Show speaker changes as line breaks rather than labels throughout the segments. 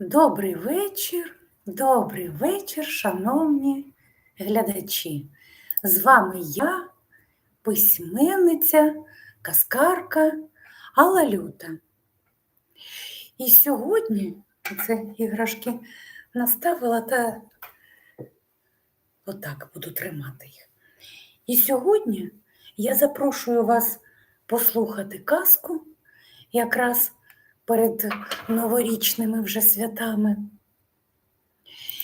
Добрий вечір, добрий вечір, шановні глядачі. З вами я, письменниця, казкарка Алла Люта. І сьогодні це іграшки наставила та отак буду тримати їх. І сьогодні я запрошую вас послухати казку якраз перед новорічними вже святами,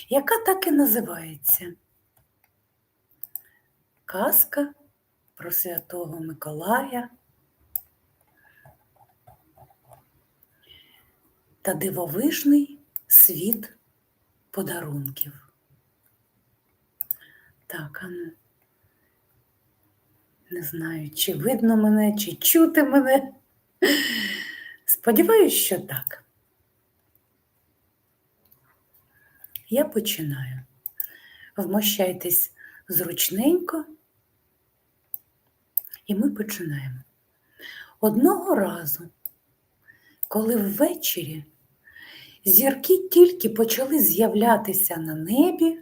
яка так і називається Казка про Святого Миколая та дивовижний світ подарунків. Так, а ну, не знаю, чи видно мене, чи чути мене. Сподіваюсь, що так. Я починаю. Вмощайтесь зручненько, і ми починаємо. Одного разу, коли ввечері зірки тільки почали з'являтися на небі,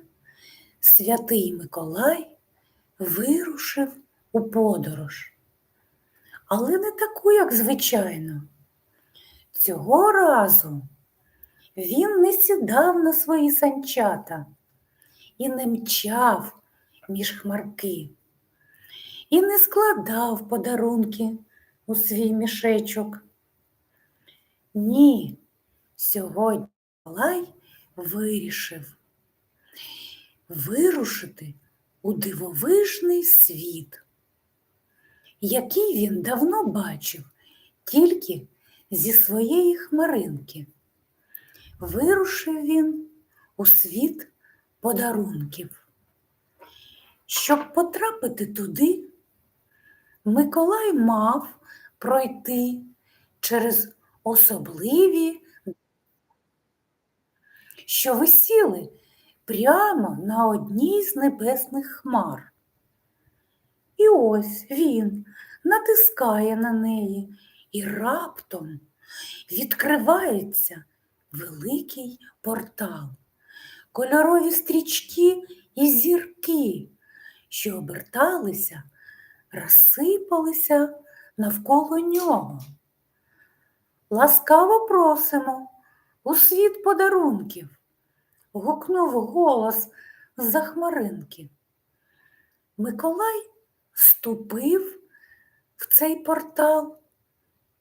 святий Миколай вирушив у подорож. Але не таку, як звичайно. Цього разу він не сідав на свої санчата і не мчав між хмарки, і не складав подарунки у свій мішечок. Ні, сьогодні Миколай вирішив вирушити у дивовижний світ, який він давно бачив тільки зі своєї хмаринки. Вирушив він у світ подарунків. Щоб потрапити туди, Миколай мав пройти через особливі, що висіли прямо на одній з небесних хмар. І ось він натискає на неї і раптом відкривається великий портал, кольорові стрічки і зірки, що оберталися, розсипалися навколо нього. Ласкаво просимо у світ подарунків, гукнув голос з-за хмаринки. Миколай ступив в цей портал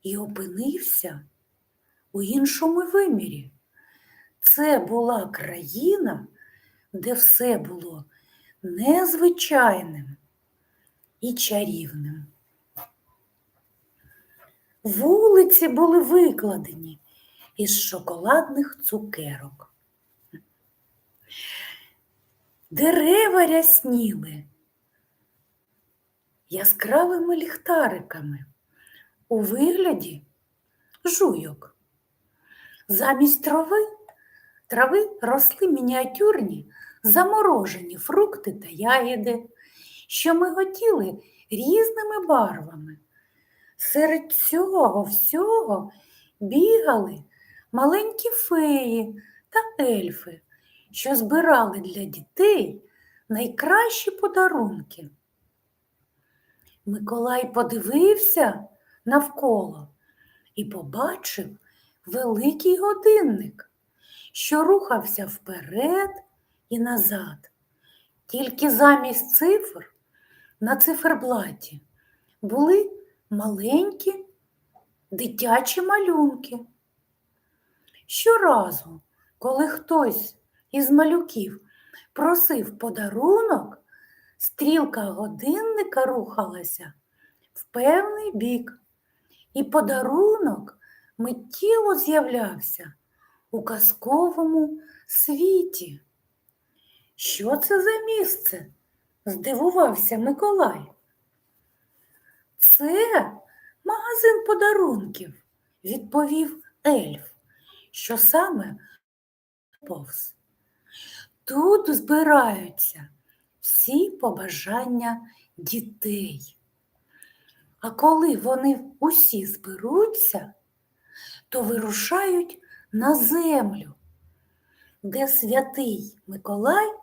і опинився у іншому вимірі. Це була країна, де все було незвичайним і чарівним. Вулиці були викладені із шоколадних цукерок. Дерева рясніли яскравими ліхтариками у вигляді жуйок. Замість трави, трави росли мініатюрні заморожені фрукти та ягіди, що миготіли різними барвами. Серед цього всього бігали маленькі феї та ельфи, що збирали для дітей найкращі подарунки. Миколай подивився навколо і побачив великий годинник, що рухався вперед і назад. Тільки замість цифр на циферблаті були маленькі дитячі малюнки. Щоразу, коли хтось із малюків просив подарунок, стрілка годинника рухалася в певний бік, і подарунок миттєво з'являвся у казковому світі. Що це за місце? здивувався Миколай. Це магазин подарунків, відповів ельф, що саме повз. Тут збираються всі побажання дітей. А коли вони усі зберуться, то вирушають на землю, де святий Миколай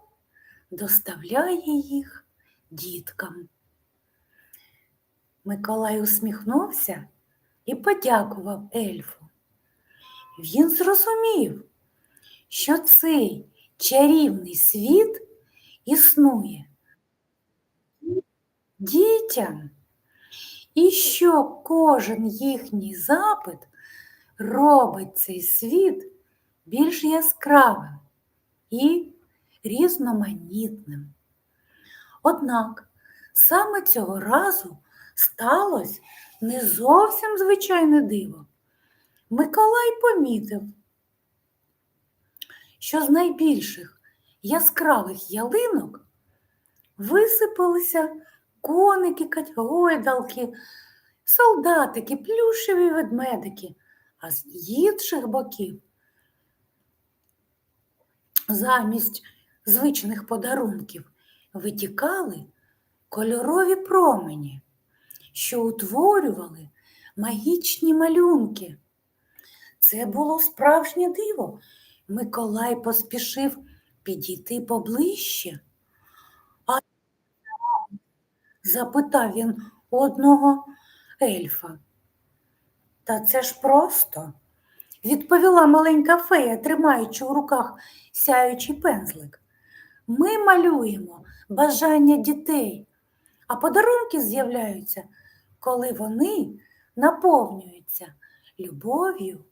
доставляє їх діткам. Миколай усміхнувся і подякував ельфу. Він зрозумів, що цей чарівний світ існує дітям, і що кожен їхній запит робить цей світ більш яскравим і різноманітним. Однак саме цього разу сталося не зовсім звичайне диво. Миколай помітив, що з найбільших яскравих ялинок висипалися коники, гойдалки, солдатики, плюшеві ведмедики, а з інших боків замість звичних подарунків витікали кольорові промені, що утворювали магічні малюнки. Це було справжнє диво. Миколай поспішив підійти поближче. А запитав він одного ельфа. Та це ж просто, відповіла маленька фея, тримаючи у руках сяючий пензлик. Ми малюємо бажання дітей, а подарунки з'являються, коли вони наповнюються любов'ю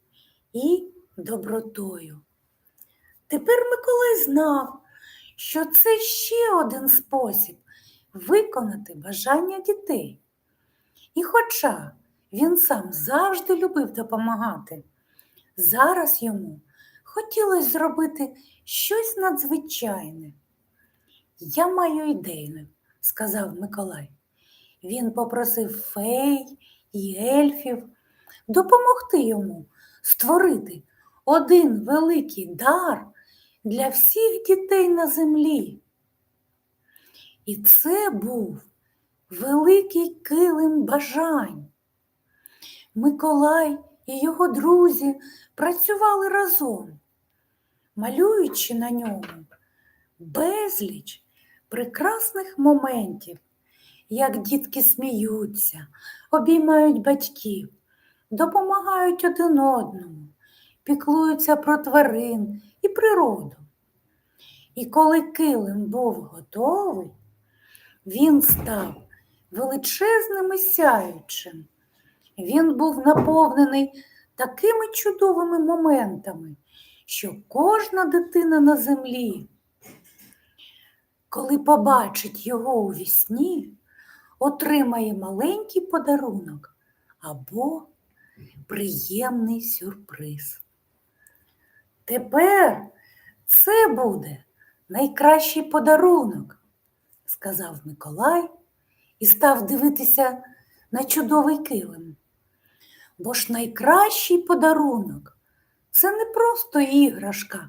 і добротою. Тепер Миколай знав, що це ще один спосіб виконати бажання дітей. І хоча він сам завжди любив допомагати, зараз йому хотілося зробити щось надзвичайне. Я маю ідею, сказав Миколай. Він попросив фей і ельфів допомогти йому створити один великий дар для всіх дітей на землі. І це був великий килим бажань. Миколай і його друзі працювали разом, малюючи на ньому безліч прекрасних моментів, як дітки сміються, обіймають батьків, допомагають один одному, піклуються про тварин і природу. І коли килим був готовий, він став величезним і сяючим. Він був наповнений такими чудовими моментами, що кожна дитина на землі, коли побачить його у вісні, отримає маленький подарунок або приємний сюрприз. Тепер це буде найкращий подарунок, сказав Миколай і став дивитися на чудовий килим. Бо ж найкращий подарунок це не просто іграшка,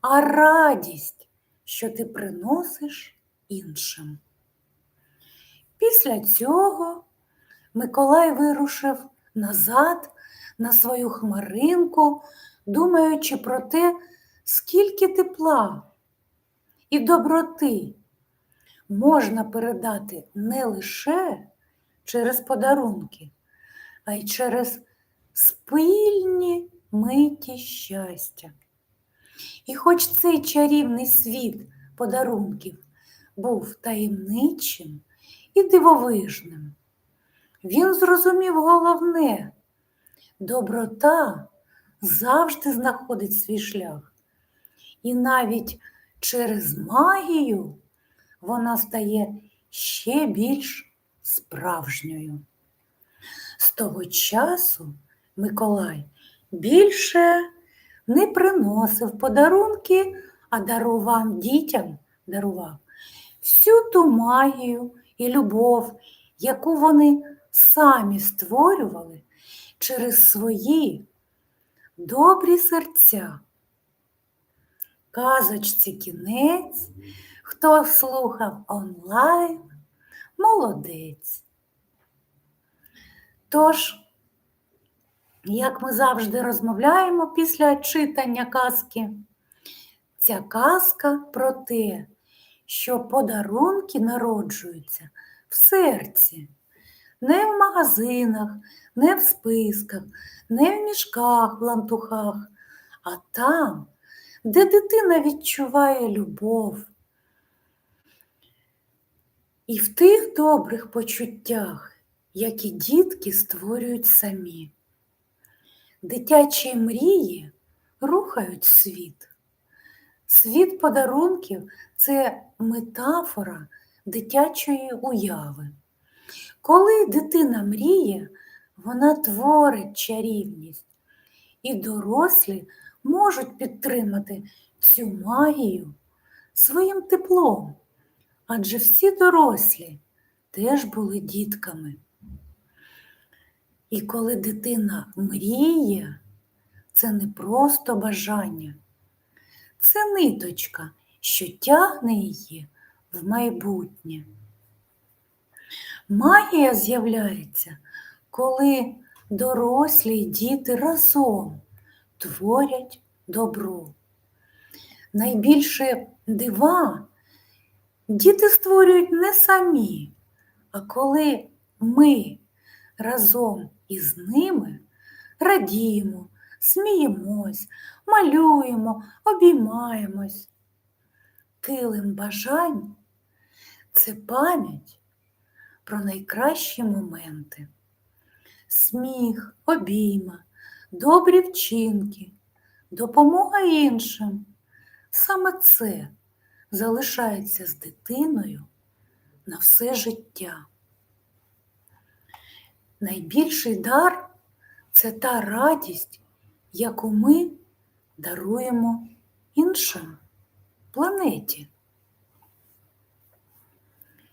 а радість, що ти приносиш іншим. Після цього Миколай вирушив назад на свою хмаринку, думаючи про те, скільки тепла і доброти можна передати не лише через подарунки, а й через спільні миті щастя. І хоч цей чарівний світ подарунків був таємничим і дивовижним, він зрозумів головне доброта завжди знаходить свій шлях. І навіть через магію вона стає ще більш справжньою. З того часу Миколай більше не приносив подарунки, а дарував дітям дарував всю ту магію і любов, яку вони самі створювали через свої добрі серця. Казочці кінець, хто слухав онлайн, молодець. Тож, як ми завжди розмовляємо після читання казки, Ця казка про те, що подарунки народжуються в серці, не в магазинах, не в списках, не в мішках, в лантухах, а там, де дитина відчуває любов. І в тих добрих почуттях, які дітки створюють самі. Дитячі мрії рухають світ. Світ подарунків це метафора дитячої уяви. Коли дитина мріє, вона творить чарівність, і дорослі можуть підтримати цю магію своїм теплом, адже всі дорослі теж були дітками. І коли дитина мріє, це не просто бажання, це ниточка, що тягне її в майбутнє. Магія з'являється, коли дорослі й діти разом творять добро. Найбільше дива діти створюють не самі, а коли ми разом із ними радіємо, сміємось, малюємо, обіймаємось. Килим бажань це пам'ять про найкращі моменти. Сміх, обійма, добрі вчинки, допомога іншим. Саме це залишається з дитиною на все життя. Найбільший дар це та радість, яку ми даруємо іншим планеті.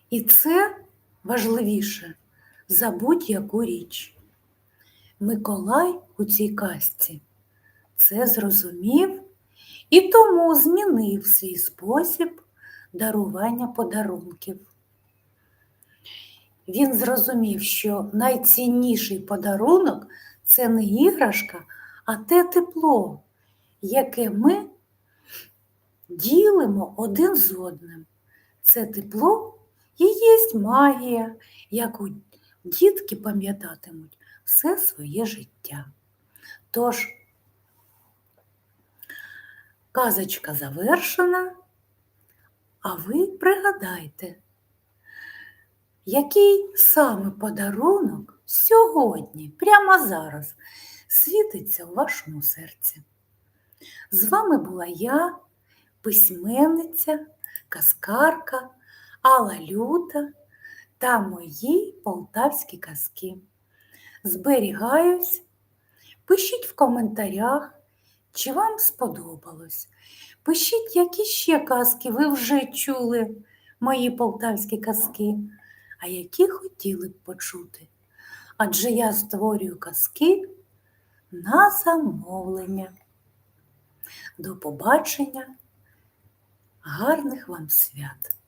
І це важливіше за будь-яку річ. Миколай у цій казці це зрозумів і тому змінив свій спосіб дарування подарунків. Він зрозумів, що найцінніший подарунок це не іграшка, а те тепло, яке ми ділимо один з одним. Це тепло і є магія, яку дітки пам'ятатимуть все своє життя. Тож, казочка завершена, а ви пригадайте, який саме подарунок сьогодні, прямо зараз, світиться у вашому серці. З вами була я, письменниця, казкарка, Алла Люта та мої полтавські казки. Зберігаюсь, пишіть в коментарях, чи вам сподобалось. Пишіть, які ще казки ви вже чули, мої полтавські казки, а які хотіли б почути. Адже я створюю казки на замовлення. До побачення, гарних вам свят!